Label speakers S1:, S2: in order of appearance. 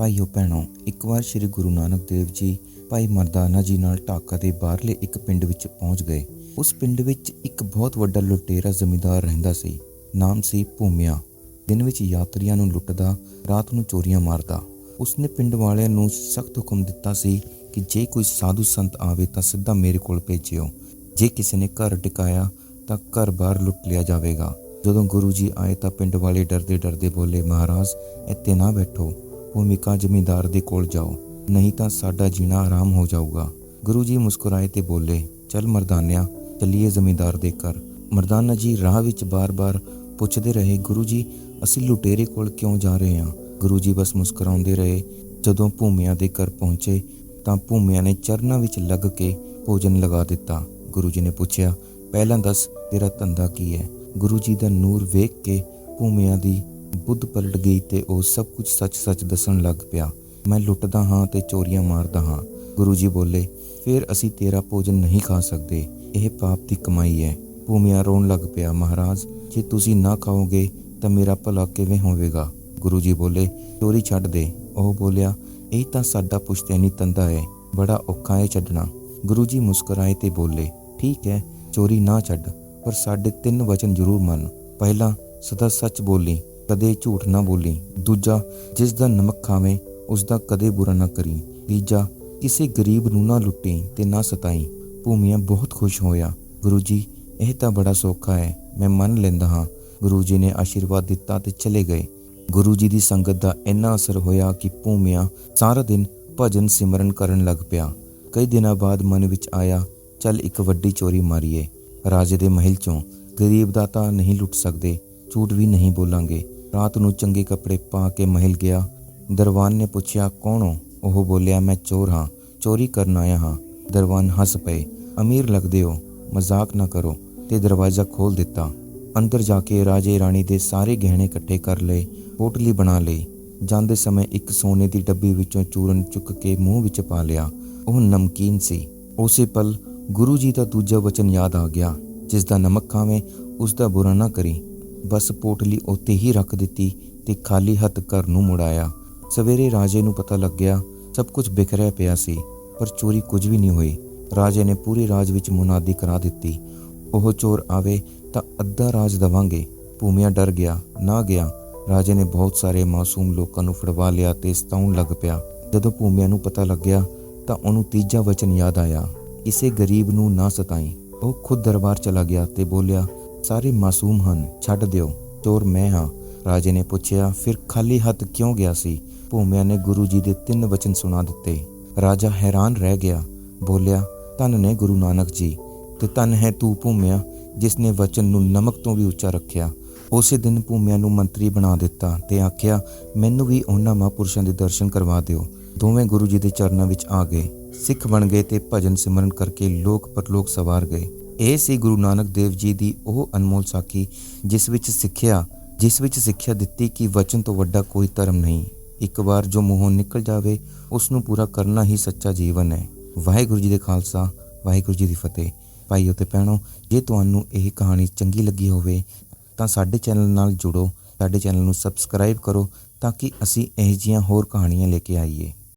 S1: ਭਾਈਓ ਭੈਣੋ, ਇੱਕ ਵਾਰ ਸ੍ਰੀ ਗੁਰੂ ਨਾਨਕ ਦੇਵ ਜੀ ਭਾਈ ਮਰਦਾਨਾ ਜੀ ਨਾਲ ਢਾਕਾ ਦੇ ਬਾਹਰਲੇ ਇੱਕ ਪਿੰਡ ਵਿੱਚ ਪਹੁੰਚ ਗਏ। ਉਸ ਪਿੰਡ ਵਿੱਚ ਇੱਕ ਬਹੁਤ ਵੱਡਾ ਲੁਟੇਰਾ ਜ਼ਮੀਂਦਾਰ ਰਹਿੰਦਾ ਸੀ, ਨਾਮ ਸੀ ਭੂਮਿਆ। ਦਿਨ ਵਿੱਚ ਯਾਤਰੀਆਂ ਨੂੰ ਲੁੱਟਦਾ, ਰਾਤ ਨੂੰ ਚੋਰੀਆਂ ਮਾਰਦਾ। ਉਸਨੇ ਪਿੰਡ ਵਾਲਿਆਂ ਨੂੰ ਸਖਤ ਹੁਕਮ ਦਿੱਤਾ ਸੀ ਕਿ ਜੇ ਕੋਈ ਸਾਧੂ ਸੰਤ ਆਵੇ ਤਾਂ ਸਿੱਧਾ ਮੇਰੇ ਕੋਲ ਭੇਜਿਓ। ਜੇ ਕਿਸੇ ਨੇ ਘਰ ਟਿਕਾਇਆ ਤਾਂ ਘਰ ਬਾਹਰ ਲੁੱਟ ਲਿਆ ਜਾਵੇਗਾ। ਜਦੋਂ ਗੁਰੂ ਜੀ ਆਏ ਤਾਂ ਪਿੰਡ ਵਾਲੇ ਡਰਦੇ ਡਰਦੇ ਬੋਲੇ, ਮਹਾਰਾਜ, ਇੱਥੇ ਨਾ ਬੈਠੋ। ਭੂਮਿਕਾ ਜ਼ਮੀਂਦਾਰ ਦੇ ਕੋਲ ਜਾਓ, ਨਹੀਂ ਤਾਂ ਸਾਡਾ ਜੀਣਾ ਆਰਾਮ ਹੋ ਜਾਊਗਾ। ਗੁਰੂ ਜੀ ਮੁਸਕਰਾਏ ਤੇ ਬੋਲੇ, ਚੱਲ ਮਰਦਾਨਿਆ, ਚੱਲੀਏ ਜ਼ਮੀਂਦਾਰ ਦੇ ਘਰ। ਮਰਦਾਨਾ ਜੀ ਰਾਹ ਵਿੱਚ ਬਾਰ-ਬਾਰ ਪੁੱਛਦੇ ਰਹੇ, ਗੁਰੂ ਜੀ, ਅਸੀਂ ਲੁਟੇਰੇ ਕੋਲ ਕਿਉਂ ਜਾ ਰਹੇ ਹਾਂ? ਗੁਰੂ ਜੀ ਬਸ ਮੁਸਕਰਾਉਂਦੇ ਰਹੇ, ਜਦੋਂ ਭੂਮਿਆ ਦੇ ਘਰ ਪਹੁੰਚੇ, ਤਾਂ ਭੂਮਿਆ ਨੇ ਚਰਨਾਂ ਵਿੱਚ ਲੱਗ ਕੇ ਭੋਜਨ ਲਗਾ ਦਿੱਤਾ। ਗੁਰੂ ਜੀ ਨੇ ਪੁੱਛਿਆ, ਪਹਿਲਾਂ ਦੱਸ ਤੇਰਾ ਧੰਦਾ ਕੀ ਹੈ? ਗੁਰੂ ਜੀ ਦਾ ਨੂਰ ਵੇਖ ਕੇ ਭੂਮਿਆ ਦੀ ਬੁੱਧ ਪਲਟ ਗਈ ਤੇ ਉਹ ਸਭ ਕੁਝ ਸੱਚ-ਸੱਚ ਦੱਸਣ ਲੱਗ ਪਿਆ। ਮੈਂ ਲੁੱਟਦਾ ਹਾਂ ਤੇ ਚੋਰੀਆਂ ਮਾਰਦਾ ਹਾਂ। ਗੁਰੂ ਜੀ ਬੋਲੇ, ਫਿਰ ਅਸੀਂ ਤੇਰਾ ਭੋਜਨ ਨਹੀਂ ਖਾ ਸਕਦੇ। ਇਹ ਪਾਪ ਦੀ ਕਮਾਈ ਹੈ। ਭੂਮਿਆ ਰੋਣ ਲੱਗ ਪਿਆ, ਮਹਾਰਾਜ। ਜੇ ਤੁਸੀਂ ਨਾ ਖਾਓਗੇ, ਤਾਂ ਮੇਰਾ ਭਲਾ ਕਿਵੇਂ ਹੋਵੇਗਾ? ਗੁਰੂ ਜੀ ਬੋਲੇ, ਚੋਰੀ ਛੱਡ ਦੇ। ਉਹ ਬੋਲਿਆ, ਇਹ ਤਾਂ ਸਾਡਾ ਪੁਸ਼ਤੈਨੀ ਤੰਦਾ ਹੈ। ਬੜਾ ਔਖਾ ਹੈ ਛੱਡਣਾ। ਗੁਰੂ ਜੀ ਮੁਸਕਰਾਏ ਤੇ ਬੋਲੇ, ਠੀਕ ਹੈ, ਚੋਰੀ ਨਾ ਛੱਡ, ਪਰ ਸਾਡੇ ਤਿੰਨ ਵਚਨ ਜ਼ਰੂਰ ਮੰਨ। ਪਹਿਲਾ ਸਦਾ ਸੱਚ ਬੋਲੀ ਕਦੇ ਝੂਠ ਨਾ ਬੋਲੀ। ਦੂਜਾ, ਜਿਸ ਦਾ ਨਮਕ ਖਾਵੇਂ, ਉਸ ਦਾ ਕਦੇ ਬੁਰਾ ਨਾ ਕਰੀ। ਤੀਜਾ, ਕਿਸੇ ਗਰੀਬ ਨੂੰ ਨਾ ਲੁੱਟੀ ਤੇ ਨਾ ਸਤਾਈ। ਭੂਮੀਆ ਬਹੁਤ ਖੁਸ਼ ਹੋਇਆ। ਗੁਰੂ ਜੀ, ਇਹ ਤਾਂ ਬੜਾ ਸੌਖਾ ਹੈ। ਮੈਂ ਮੰਨ ਲੈਂਦਾ ਹਾਂ, ਗੁਰੂ ਜੀ ਨੇ ਆਸ਼ੀਰਵਾਦ ਦਿੱਤਾ ਤੇ ਚਲੇ ਗਏ। ਗੁਰੂ ਜੀ ਦੀ ਸੰਗਤ ਦਾ ਇੰਨਾ ਅਸਰ ਹੋਇਆ ਕਿ ਭੂਮਿਆ ਸਾਰਾ ਦਿਨ ਭਜਨ ਸਿਮਰਨ ਕਰਨ ਲੱਗ ਪਿਆ। ਕਈ ਦਿਨਾਂ ਬਾਅਦ ਮਨ ਵਿੱਚ ਆਇਆ, ਚੱਲ ਇੱਕ ਵੱਡੀ ਚੋਰੀ ਮਾਰੀਏ। ਰਾਜੇ ਦੇ ਮਹਿਲ ਚੋਂ ਗਰੀਬ ਦਾ ਤਾਂ ਨਹੀਂ ਲੁੱਟ ਸਕਦੇ, ਝੂਠ ਵੀ ਨਹੀਂ ਬੋਲਾਂਗੇ। ਰਾਤ ਨੂੰ ਚੰਗੇ ਕੱਪੜੇ ਪਾ ਕੇ ਮਹਿਲ ਗਿਆ। ਦਰਵਾਨ ਨੇ ਪੁੱਛਿਆ, ਕੌਣ ਹੋ? ਉਹ ਬੋਲਿਆ, ਮੈਂ ਚੋਰ ਹਾਂ, ਚੋਰੀ ਕਰਨ ਆਇਆ ਹਾਂ। ਦਰਵਾਨ ਹੱਸ ਪਏ, ਅਮੀਰ ਲੱਗਦੇ ਹੋ, ਮਜ਼ਾਕ ਨਾ ਕਰੋ। ਤੇ ਦਰਵਾਜ਼ਾ ਖੋਲ ਦਿੱਤਾ। ਅੰਦਰ ਜਾ ਕੇ ਰਾਜੇ ਰਾਣੀ ਦੇ ਸਾਰੇ ਗਹਿਣੇ ਇਕੱਠੇ ਕਰ ਲਏ, ਪੋਟਲੀ ਬਣਾ ਲਈ। ਜਾਂਦੇ ਸਮੇਂ ਇੱਕ ਸੋਨੇ ਦੀ ਡੱਬੀ ਵਿੱਚੋਂ ਚੂਰਨ ਚੁੱਕ ਕੇ ਮੂੰਹ ਵਿੱਚ ਪਾ ਲਿਆ। ਉਹ ਨਮਕੀਨ ਸੀ। ਉਸੇ ਪਲ ਗੁਰੂ ਜੀ ਦਾ ਦੂਜਾ ਵਚਨ ਯਾਦ ਆ ਗਿਆ, ਜਿਸ ਦਾ ਨਮਕ ਖਾਵੇਂ, ਉਸ ਦਾ ਬੁਰਾ ਨਾ ਕਰੀ। ਬਸ ਪੋਟਲੀ ਉੱਤੇ ਹੀ ਰੱਖ ਦਿੱਤੀ ਤੇ ਖਾਲੀ ਹੱਥ ਘਰ ਨੂੰ ਮੁੜਾਇਆ ਸਵੇਰੇ ਰਾਜੇ ਨੂੰ ਪਤਾ ਲੱਗਿਆ, ਸਭ ਕੁਝ ਬਿਖਰਿਆ ਪਿਆ ਸੀ, ਪਰ ਚੋਰੀ ਕੁਝ ਵੀ ਨਹੀਂ ਹੋਈ। ਰਾਜੇ ਨੇ ਪੂਰੇ ਰਾਜ ਵਿੱਚ ਮੁਨਾਦੀ ਕਰਾ ਦਿੱਤੀ। ਉਹ ਚੋਰ ਆਵੇ ਤਾਂ ਅੱਧਾ ਰਾਜ ਦਵਾਂਗੇ। ਭੂਮੀਆ ਡਰ ਗਿਆ, ਨਾ ਗਿਆ। ਰਾਜੇ ਨੇ ਬਹੁਤ ਸਾਰੇ ਮਾਸੂਮ ਲੋਕਾਂ ਨੂੰ ਫੜਵਾ ਲਿਆ ਤੇ ਸਤਾਉਣ ਲੱਗ ਪਿਆ। ਜਦੋਂ ਭੂਮੀਆ ਨੂੰ ਪਤਾ ਲੱਗਿਆ ਤਾਂ ਉਹਨੂੰ ਤੀਜਾ ਵਚਨ ਯਾਦ ਆਇਆ। ਇਸੇ ਗਰੀਬ ਨੂੰ ਨਾ ਸਤਾਈ। ਉਹ ਖੁਦ ਦਰਬਾਰ ਚਲਾ ਗਿਆ ਤੇ ਬੋਲਿਆ ਸਾਰੇ ਮਾਸੂਮ ਹਨ, ਛੱਡ ਦਿਓ। ਚੋਰ ਮੈਂ ਹਾਂ। ਰਾਜੇ ਨੇ ਪੁੱਛਿਆ, ਫਿਰ ਖਾਲੀ ਹੱਥ ਕਿਉਂ ਗਿਆ ਸੀ? ਭੂਮਿਆ ਨੇ ਗੁਰੂ ਜੀ ਦੇ ਤਿੰਨ ਵਚਨ ਸੁਣਾ ਦਿੱਤੇ। ਰਾਜਾ ਹੈਰਾਨ ਰਹਿ ਗਿਆ। ਬੋਲਿਆ, ਧੰਨ ਨੇ ਗੁਰੂ ਨਾਨਕ ਜੀ ਤੇ ਧੰਨ ਹੈ ਤੂੰ ਭੂਮਿਆ ਜਿਸ ਨੇ ਵਚਨ ਨੂੰ ਨਮਕ ਤੋਂ ਵੀ ਉੱਚਾ ਰੱਖਿਆ। ਉਸੇ ਦਿਨ ਭੂਮਿਆ ਨੂੰ ਮੰਤਰੀ ਬਣਾ ਦਿੱਤਾ ਤੇ ਆਖਿਆ, ਮੈਨੂੰ ਵੀ ਉਹਨਾਂ ਮਹਾਂਪੁਰਸ਼ਾਂ ਦੇ ਦਰਸ਼ਨ ਕਰਵਾ ਦਿਓ। ਦੋਵੇਂ ਗੁਰੂ ਜੀ ਦੇ ਚਰਨਾਂ ਵਿੱਚ ਆ ਗਏ। ਸਿੱਖ ਬਣ ਗਏ ਤੇ ਭਜਨ ਸਿਮਰਨ ਕਰਕੇ ਲੋਕ ਪਰਲੋਕ ਸਵਾਰ ਗਏ। ਇਹ ਸੀ ਗੁਰੂ ਨਾਨਕ ਦੇਵ ਜੀ ਦੀ ਉਹ ਅਨਮੋਲ ਸਾਖੀ, ਜਿਸ ਵਿੱਚ ਸਿੱਖਿਆ, ਜਿਸ ਵਿੱਚ ਸਿੱਖਿਆ ਦਿੱਤੀ ਕਿ ਵਚਨ ਤੋਂ ਵੱਡਾ ਕੋਈ ਧਰਮ ਨਹੀਂ। ਇੱਕ ਵਾਰ ਜੋ ਮੂੰਹੋਂ ਨਿਕਲ ਜਾਵੇ ਉਸ ਨੂੰ ਪੂਰਾ ਕਰਨਾ ਹੀ ਸੱਚਾ ਜੀਵਨ ਹੈ। ਵਾਹਿਗੁਰੂ ਜੀ ਦੇ ਖਾਲਸਾ, ਵਾਹਿਗੁਰੂ ਜੀ ਦੀ ਫਤਿਹ। ਭਾਈਓ ਤੇ ਭੈਣੋ, ਜੇ ਤੁਹਾਨੂੰ ਇਹ ਕਹਾਣੀ ਚੰਗੀ ਲੱਗੀ ਹੋਵੇ, ਤਾਂ ਸਾਡੇ ਚੈਨਲ ਨਾਲ ਜੁੜੋ, ਸਾਡੇ ਚੈਨਲ ਨੂੰ ਸਬਸਕ੍ਰਾਈਬ ਕਰੋ, ਤਾਂ ਕਿ ਅਸੀਂ ਇਹ ਜਿਹੀਆਂ ਹੋਰ ਕਹਾਣੀਆਂ ਲੈ ਕੇ ਆਈਏ।